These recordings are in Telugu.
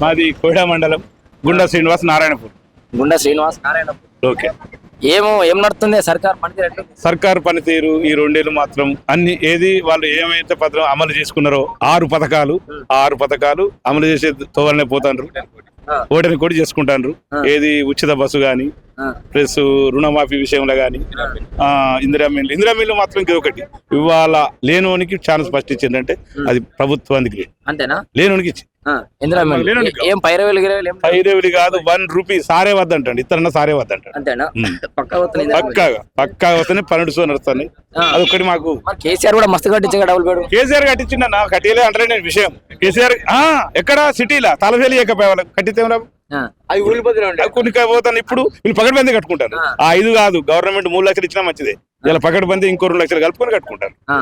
మాది కోయిడా మండలం గుండా శ్రీనివాస్ నారాయణపూర్. గుండా శ్రీనివాస్ నారాయణ ఓకే. ఏమో ఏం నడుతుంది? సర్కార్ పనితీరు? సర్కారు పనితీరు ఈ రెండేళ్ళు మాత్రం అన్ని ఏది వాళ్ళు ఏమైతే పథకం అమలు చేసుకున్నారో ఆరు పథకాలు ఆ ఆరు పథకాలు అమలు చేసే తోవలనే పోతాండ్రు. ఆ. ఓటని కూడా చేసుకుంటాండ్రు. ఏది ఉచిత బస్సు గాని ఆ. ప్లస్ రుణమాఫీ విషయంలో గాని ఆ, ఇందిరా మిల్లు ఇందిరా మిల్లు మాత్రం ఇది ఒకటి. ఇవాళ లేనోనికి ఛాన్స్ ఫస్ట్ ఇచ్చిందంటే అది ప్రభుత్వానికి అంతేనా? లేనోనికి ఇచ్చి ఏ- పైరవేలు ఐదేవుడి కాదు వన్ రూపీ సారే వద్దంటండి ఇతరన్న సారే వద్దంటాడు. అంతేనా. పక్కా. పక్కాగా పక్కాగా వస్తేనే పన్నెండు సో నడుస్తాయి ఆ. అదొక్కటి మాకు. మరి కేసీఆర్ కూడా మస్తు కట్టించగా డబుల్ బెడ్ కేసీఆర్ కట్టించిండ నా కట్టియలే అంటే నేను విషయం. కేసీఆర్ ఆ ఎక్కడ? సిటీలా? తలవేలి ఎక్కపోయే వాళ్ళకి కట్టితే? అవి ఊళ్ళు బదిలీ ఉండే ఆ కొన్ని పోతాను. ఇప్పుడు వీళ్ళు పకడ్ బంది కట్టుకుంటారు. ఆ. ఐదు కాదు గవర్నమెంట్ మూడు లక్షలు ఇచ్చినా మంచిదే. ఇలా పకడ్ బంది ఇంకో రెండు లక్షలు కలుపుకొని కట్టుకుంటారు.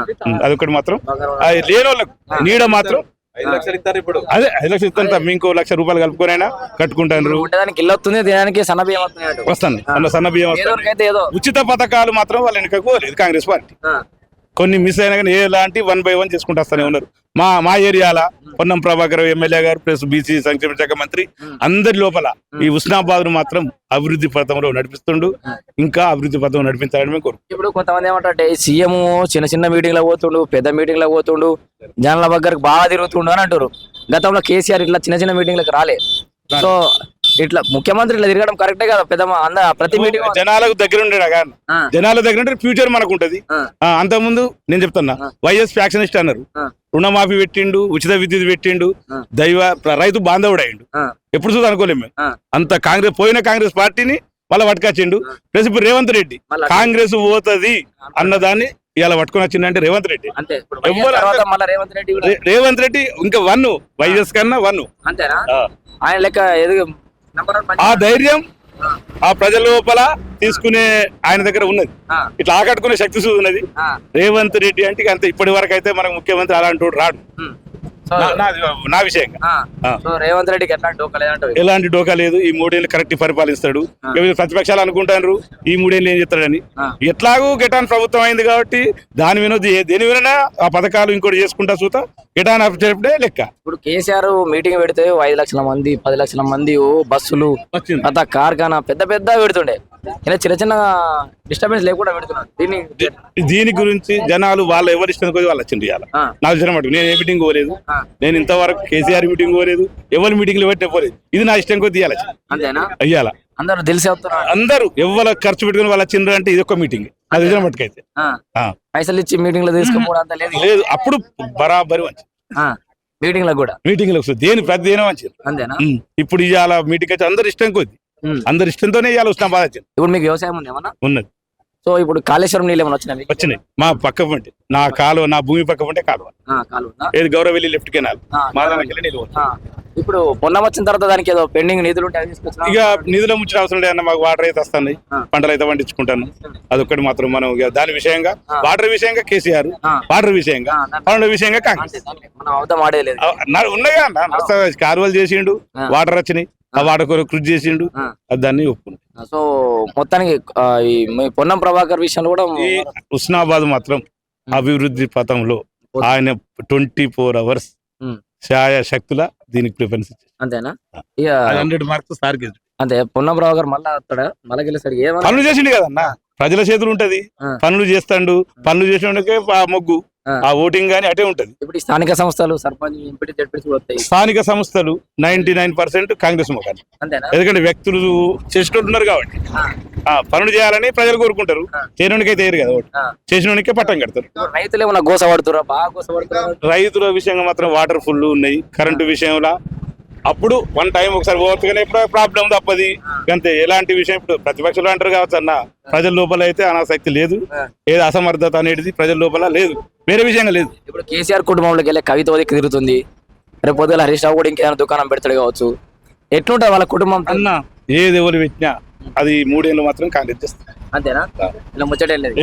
అదొకటి మాత్రం. ఆ లేని వాళ్ళకు నీడ మాత్రం ఐదు లక్షలు ఇస్తారు ఇప్పుడు. అదే ఐదు లక్షలు ఇస్తాను మీ ఇంకో లక్ష రూపాయలు కలుపుకొనైనా? కట్టుకుంటారు ఉండడానికి ఇల్లు వస్తుంది తినడానికి సన్న బియ్యం వస్తుంది అందులో సన్న బియ్యం ఉచిత పథకాలు మాత్రం వాళ్ళ వెనకకు కాంగ్రెస్ పార్టీ. ఆ, కొన్ని మిస్ అయినా కానీ ఎలాంటి వన్ బై వన్ చేసుకుంటూ వస్తూనే ఉన్నారు. మా మా ఏరియాల పొన్నం ప్రభాకర్ ఎమ్మెల్యే గారు ప్లస్ బీసీ సంక్షేమ శాఖ మంత్రి అందరి లోపల ఈ ఉస్నాబాద్ మాత్రం అభివృద్ధి పథంలో నడిపిస్తుండు. ఇంకా అభివృద్ధి పథం నడిపించాలని మేము కోరు ఇప్పుడు కొంతమంది ఏమంటే సీఎం చిన్న చిన్న మీటింగ్లో పోతుండు పెద్ద మీటింగ్లో పోతుండు జనాల దగ్గరకు బాగా తిరుగుతుండు అని అంటారు గతంలో కేసీఆర్ ఇట్లా చిన్న చిన్న మీటింగ్లకు రాలే. సో ఇట్లా ముఖ్యమంత్రి ఇట్లా తిరగడం కరెక్టే కదా పెద్ద అంద ప్రతి మీటింగ్ జనాలకు దగ్గర ఉండేడా కానీ ఆ. జనాల దగ్గర ఉంటే ఫ్యూచర్ మనకు ఉంటది అంతకుముందు నేను చెప్తున్నా వైఎస్ ఫ్యాక్షనిస్ట్ అన్నారు. రుణమాఫీ పెట్టిండు ఉచిత విద్యుత్ పెట్టిండు. దైవ రైతు బాంధవుడు అయిండు. ఎప్పుడు చూద్దాం అనుకోలేము. అంత కాంగ్రెస్ పోయిన కాంగ్రెస్ పార్టీని మళ్ళీ పట్టుకొచ్చిండు. ప్లస్ ఇప్పుడు రేవంత్ రెడ్డి కాంగ్రెస్ పోతది అన్నదాన్ని ఇలా పట్టుకొని వచ్చిందంటే రేవంత్ రెడ్డి. రేవంత్ రెడ్డి ఇంకా వన్ వైఎస్ కన్నా వన్ అంతేనా? ఆయన లెక్క ఎదుగు ఆ ధైర్యం ఆ. ప్రజల లోపల తీసుకునే ఆయన దగ్గర ఉన్నది. ఇట్లా ఆకట్టుకునే శక్తి ఉన్నది. రేవంత్ రెడ్డి అంటే అంత. ఇప్పటి వరకు అయితే మనకు ముఖ్యమంత్రి అలాంటి రాడు. నా- విషయంగా. రేవంత్ రెడ్డికి ఎలాంటి డోకా లేదు. ఈ మూడేళ్ళు కరెక్ట్ పరిపాలిస్తాడు. ప్రతిపక్షాలు అనుకుంటారు ఈ మూడేళ్ళు ఏం చేస్తాడని. ఎట్లాగూ గెటాన్ ప్రభుత్వం అయింది కాబట్టి దాని వినోది దేని విననా ఆ పథకాలు ఇంకోటి చేసుకుంటా చూతా గెటాన్ చెప్పడే లెక్క. ఇప్పుడు కేసీఆర్ మీటింగ్ పెడితే ఐదు లక్షల మంది పది లక్షల మంది ఓ బస్సులు కార్ఖానా పెద్ద పెద్ద పెడుతుండే. ఇలా చిన్న చిన్న డిస్టర్బెన్స్ లేకుండా పెడుతున్నాడు దీన్ని దీని గురించి జనాలు వాళ్ళ ఎవరి ఇష్టం వాళ్ళు వచ్చింది ఇవాళ నాకు తెలిసిన మటుకు. నేను ఏ మీటింగ్ పోలేదు. నేను ఇంతవరకు కేసీఆర్ మీటింగ్ పోలేదు. ఎవరి మీటింగ్లు పెట్టే పోలేదు. ఇది నా ఇష్టం కొద్ది ఇవ్వాలి అంతేనా? అయ్యాల అందరూ తెలిసి అందరూ ఎవరు ఖర్చు పెట్టుకుని వాళ్ళ చిండ్రు అంటే ఇది ఒక మీటింగ్ అది ఆ, ఆ. పైసలు ఇచ్చి మీటింగ్లో తీసుకోవడం లేదు. లేదు. అప్పుడు బరాబరి మంచి మీటింగ్లో కూడా. మీటింగ్ వస్తుంది. దేని ప్రతి దేని మంచి అంతేనా? ఇప్పుడు ఇవాళ మీటింగ్ అయితే అందరు ఇష్టం కొద్ది. అందరి ఇష్టంతోనే ఇవాళ వస్తున్నా బాధ ఇప్పుడు మీకు వ్యవసాయం ఉంది ఏమన్నా? ఉన్నది. సో ఇప్పుడు కాళేశ్వరం నీళ్ళు ఏమైనా వచ్చినా మీకు? వచ్చినాయి. మా పక్క పంటే నా కాలువ నా భూమి పక్క పంటే కాలువ. ఏది గౌరవెల్లి లెఫ్ట్ కెనాల్ నీళ్ళు ఇప్పుడు పొన్నం వచ్చిన తర్వాత దానికి ఏదో పెండింగ్ నిధులు ఇక నిధుల ముచ్చిన అవసరం లేదన్న మాకు వాటర్ అయితే వస్తున్నాయి ఆ. పంటలు అయితే పండించుకుంటాను. అదొక్కటి మాత్రం మనం దాని విషయంగా. వాటర్ విషయంగా కేసీఆర్. వాటర్ విషయంగా పనుల విషయంగా కాంగ్రెస్. ఉన్నాయా కాలువలు చేసిండు. వాటర్ వచ్చినాయి. ఆ వాటర్ కొరకు కృషి చేసిండు. దాన్ని ఒప్పుకుంది సో మొత్తానికి ఈ పొన్నం ప్రభాకర్ విషయంలో కూడా ఈ ఉస్నాబాద్ మాత్రం అభివృద్ధి పథంలో ఆయన ట్వంటీ ఫోర్ అవర్స్. ఛాయ శక్తుల దీనికి ప్రిఫరెన్స్ అంతేనా? ఇక హండ్రెడ్ మార్క్స్ సార్కి అంతే పొన్నం ప్రభాకర్ మళ్ళా వస్తాడా? మళ్ళీ గెలిస్తాడు ఏమన్నా? పనులు చేసిండు కదన్న? ప్రజల చేతులు ఉంటది. పనులు చేస్తాడు. పనులు చేసినకే ఆ మొగ్గు. ఆ. ఓటింగ్ గానీ అటే ఉంటది. ఇప్పుడు స్థానిక సంస్థలు సర్పంచ్ స్థానిక సంస్థలు నైన్టీ నైన్ పర్సెంట్ కాంగ్రెస్ ముఖాన్ని. ఎందుకంటే వ్యక్తులు చేసేటోళ్ళు ఉన్నారు కాబట్టి పనులు చేయాలని ప్రజలు కోరుకుంటారు. చేయడానికి అయితే కదా. చేసినోనికే పట్టం కడతారు. రైతులు ఏమన్నా గోస పడుతురా బాగా గోస రైతుల విషయంగా మాత్రం వాటర్ ఫుల్ ఉన్నాయి. కరెంటు విషయంలో అప్పుడు వన్ టైం ఒకసారి పోవచ్చు కానీ ప్రాబ్లం తప్పది. అంతే ఎలాంటి విషయం ఇప్పుడు ప్రతిపక్షాలు అంటారు కావచ్చు అన్న. ప్రజల లోపల అయితే అనాసక్తి లేదు. ఏది అసమర్థత అనేది ప్రజల లోపల లేదు. వేరే విషయంగా లేదు. ఇప్పుడు కేసీఆర్ కుటుంబంలోకి వెళ్ళే కవిత వదికి తిరుగుతుంది. రేపు పొద్దున హరీష్ రావు కూడా ఇంకేదైనా దుకాణం పెడతాడు కావచ్చు. ఎట్లుంటుంది వాళ్ళ కుటుంబం? అన్న ఏది ఎవరు పెట్టినా అది మూడేళ్ళు మాత్రం కాంగ్రెస్ చేస్తారు. అంతేనా? ఇలా ముచ్చటే లేదు.